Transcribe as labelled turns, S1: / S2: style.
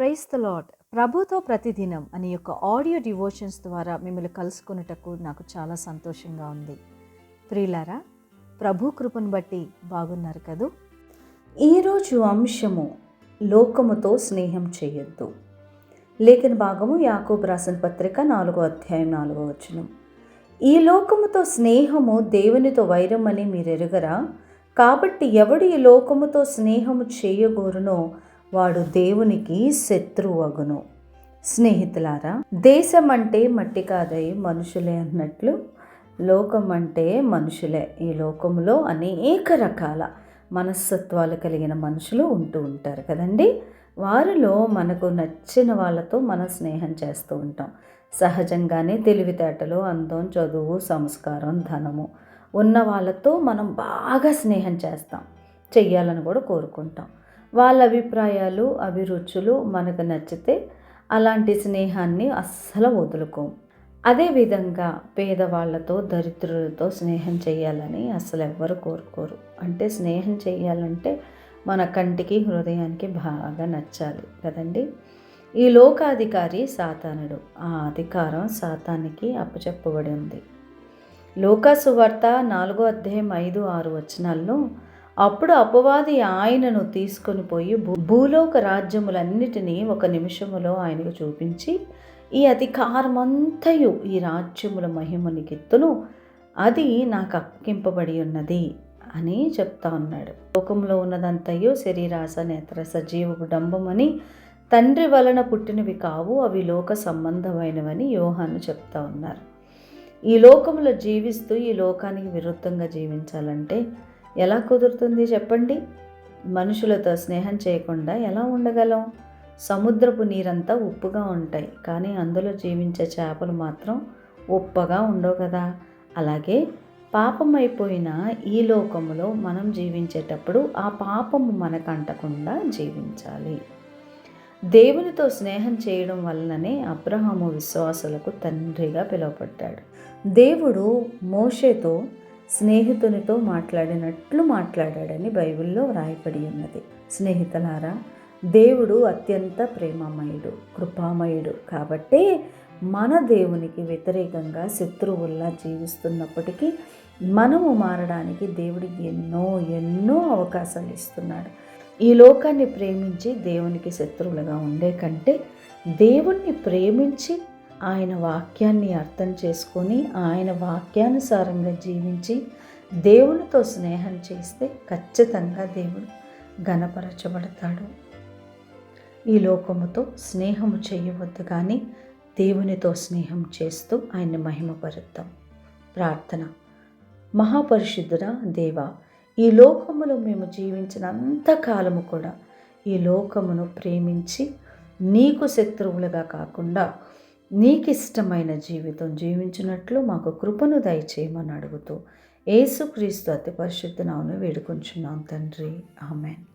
S1: Price the lord ప్రభుతో ప్రతిదినం అనే యొక్క ఆడియో డివోషన్స్ ద్వారా మిమ్మల్ని కలుసుకున్నటకు నాకు చాలా సంతోషంగా ఉంది. ప్రియులారా ప్రభు కృపను బట్టి బాగున్నారు కదూ?
S2: ఈరోజు అంశము లోకముతో స్నేహం చేయొద్దు. లేఖన భాగము యాకోబు రాసిన పత్రిక నాలుగో అధ్యాయం నాలుగో వచనం. ఈ లోకముతో స్నేహము దేవునితో వైరం అని మీరు ఎరుగరా కాబట్టి ఎవడు ఈ లోకముతో స్నేహము చేయగోరునో వాడు దేవునికి శత్రువగును. స్నేహితులారా దేశం అంటే మట్టి కాదై మనుషులే అన్నట్లు లోకం అంటే మనుషులే. ఈ లోకంలో అనేక రకాల మనస్తత్వాలు కలిగిన మనుషులు ఉంటూ ఉంటారు కదండి? వారిలో మనకు నచ్చిన వాళ్ళతో మనం స్నేహం చేస్తూ ఉంటాం. సహజంగానే తెలివితేటలు అందం చదువు సంస్కారం ధనము ఉన్న వాళ్ళతో మనం బాగా స్నేహం చేస్తాం. చెయ్యాలని కూడా కోరుకుంటాం. వాళ్ళ అభిప్రాయాలు అభిరుచులు మనకు నచ్చితే అలాంటి స్నేహాన్ని అస్సలు వదులుకోం. అదేవిధంగా పేదవాళ్ళతో దరిద్రులతో స్నేహం చేయాలని అసలు ఎవ్వరు కోరుకోరు. అంటే స్నేహం చేయాలంటే మన కంటికి హృదయానికి బాగా నచ్చాలి కదండి? ఈ లోకాధికారి సాతానుడు ఆ అధికారం సాతానికి అప్పచెప్పబడి ఉంది. లోకాసువార్త నాలుగో అధ్యాయం ఐదు ఆరు వచనాల్లో అప్పుడు అపవాది ఆయనను తీసుకొని పోయి భూ భూలోక రాజ్యములన్నిటినీ ఒక నిమిషములో ఆయనకు చూపించి ఈ అధికారమంతయు ఈ రాజ్యముల మహిమనికెత్తును అది నాకు అప్పగింపబడి ఉన్నది అని చెప్తా ఉన్నాడు. లోకంలో ఉన్నదంతయు శరీరాస నేత్రస జీవపు డంబమని తండ్రి వలన పుట్టినవి కావు అవి లోక సంబంధమైనవని యోహాను చెప్తా ఉన్నారు. ఈ లోకంలో జీవిస్తూ ఈ లోకానికి విరుద్ధంగా జీవించాలంటే ఎలా కుదురుతుంది చెప్పండి? మనుషులతో స్నేహం చేయకుండా ఎలా ఉండగలం? సముద్రపు నీరంతా ఉప్పుగా ఉంటాయి కానీ అందులో జీవించే చేపలు మాత్రం ఉప్పగా ఉండవు కదా. అలాగే పాపం అయిపోయిన ఈ లోకంలో మనం జీవించేటప్పుడు ఆ పాపము మనకు అంటకుండా జీవించాలి. దేవునితో స్నేహం చేయడం వల్లనే అబ్రహాము విశ్వాసులకు తండ్రిగా పిలువబడ్డాడు. దేవుడు మోషేతో స్నేహితునితో మాట్లాడినట్లు మాట్లాడాడని బైబిల్లో వ్రాయబడి ఉన్నది. స్నేహితులారా దేవుడు అత్యంత ప్రేమమయుడు కృపామయుడు కాబట్టి మన దేవునికి వ్యతిరేకంగా శత్రువుల్లా జీవిస్తున్నప్పటికీ మనము మారడానికి దేవుడికి ఎన్నో ఎన్నో అవకాశాలు ఇస్తున్నాడు. ఈ లోకాన్ని ప్రేమించి దేవునికి శత్రువులుగా ఉండే కంటే దేవుణ్ణి ప్రేమించి ఆయన వాక్యాన్ని అర్థం చేసుకొని ఆయన వాక్యానుసారంగా జీవించి దేవునితో స్నేహం చేస్తే ఖచ్చితంగా దేవుడు గణపరచబడతాడు ఈ లోకముతో స్నేహము చేయవద్దు కానీ దేవునితో స్నేహం చేస్తూ ఆయన్ని మహిమపరుద్దాం. ప్రార్థన. మహాపరిశుద్ధుడ దేవ ఈ లోకములో మేము జీవించినంత కాలము కూడా ఈ లోకమును ప్రేమించి నీకు శత్రువులుగా కాకుండా నీకిష్టమైన జీవితం జీవించినట్లు మాకు కృపను దయచేయమని అడుగుతూ ఏసుక్రీస్తు అతి పరిశుద్ధ నామను వేడుకొంచున్నాం తండ్రి. ఆమెన్.